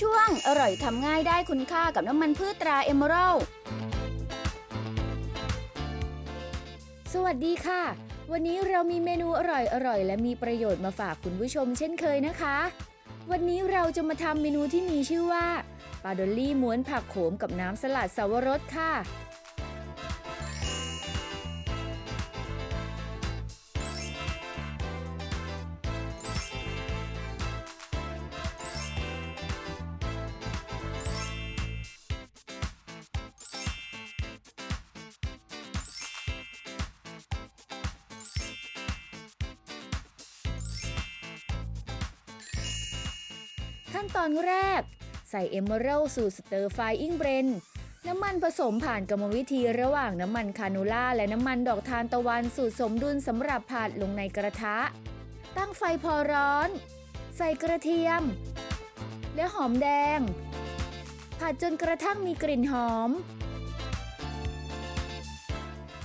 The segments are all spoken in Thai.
ช่วงอร่อยทำง่ายได้คุณค่ากับน้ำมันพืชตราเอมเมอรัลสวัสดีค่ะ วันนี้เรามีเมนูอร่อยๆและมีประโยชน์มาฝากคุณผู้ชมเช่นเคยนะคะ วันนี้เราจะมาทำเมนูที่มีชื่อว่าปาดอลลี่ม้วนผักโขมกับน้ำสลัดสวรสค่ะ ขั้นตอนแรก ใส่เอเมอรัลสูตรสเตอร์ไฟอิงเบรนน้ำมันผสมผ่านกรรมวิธีระหว่างน้ำมันคานูล่าและน้ำมันดอกทานตะวันสูตรสมดุลสำหรับผัดลงในกระทะ ตั้งไฟพอร้อน ใส่กระเทียม และหอมแดง ผัดจนกระทั่งมีกลิ่นหอม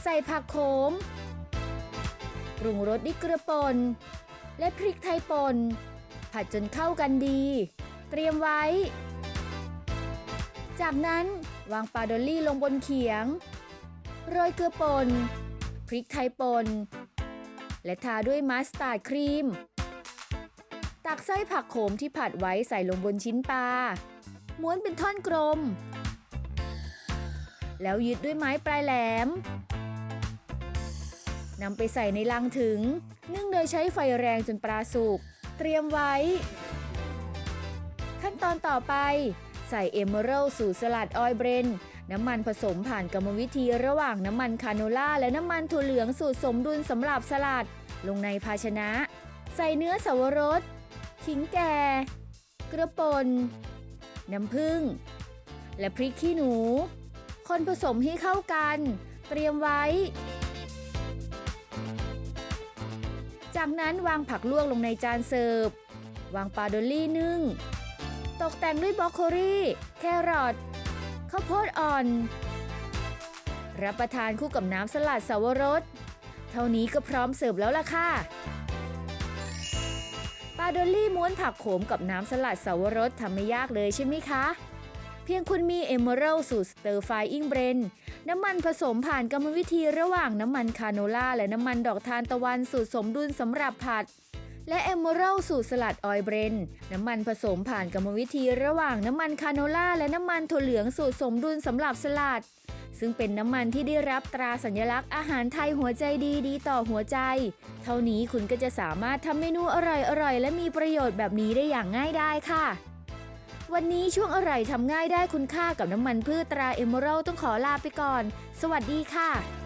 ใส่ผักโขมปรุงรสด้วยเกลือป่นและพริกไทยป่นผัดจนเข้ากันดี เตรียมไว้ จากนั้นวางปลาดอลลี่ลงบนเขียง โรยเกลือป่น พริกไทยป่น และทาด้วยมัสตาร์ดครีม ตักไส้ผักโขมที่ผัดไว้ใส่ลงบนชิ้นปลา ม้วนเป็นท่อนกลม แล้วยึดด้วยไม้ปลายแหลมนำไปใส่ในลังถึง นึ่งโดยใช้ไฟแรงจนปลาสุก เตรียมไว้ ขั้นตอนต่อไป ใส่เอเมอรัลสูตรสลัดออยเบรน น้ำมันผสมผ่านกรรมวิธีระหว่างน้ำมันคาโนล่าและน้ำมันถั่วเหลืองสูตรสมดุลสำหรับสลัด ลงในภาชนะ ใส่เนื้อสวรสขิงแก่ กระปนน้ำผึ้งและพริกขี้หนู คนผสมให้เข้ากัน เตรียมไว้ จากนั้นวางผักลวกลงในจานเสิร์ฟ วางปลาดอลลี่นึ่ง ตกแต่งด้วยบรอกโคลีแครอทข้าวโพดอ่อน รับประทานคู่กับน้ำสลัดสวรส เท่านี้ก็พร้อมเสิร์ฟแล้วล่ะค่ะปลาดอลลี่ม้วนผักโขมกับน้ำสลัดสวรสทำไม่ยากเลยใช่ไหมคะ เพียงคุณมีเอเมอรัลสูตรสเตอร์ไฟอิงเบรนน้ำมันผสมผ่านกรรมวิธีระหว่างน้ำมันคาโนล่าและน้ำมันดอกทานตะวันสูตรสมดุลสำหรับผัด และเอเมอรัลสูตรสลัดออยเบรน น้ำมันผสมผ่านกรรมวิธีระหว่างน้ำมันคาโนล่าและน้ำมันถั่วเหลืองสูตรสมดุลสำหรับสลัด ซึ่งเป็นน้ำมันที่ได้รับตราสัญลักษณ์อาหารไทยหัวใจดีดีต่อหัวใจ เท่านี้คุณก็จะสามารถทำเมนูอร่อยๆ และมีประโยชน์แบบนี้ได้อย่างง่ายได้ค่ะวันนี้ช่วงอร่อยทำง่ายได้คุณค่ากับน้ำมันพืชตราเอเมอรัลต้องขอลาไปก่อน สวัสดีค่ะ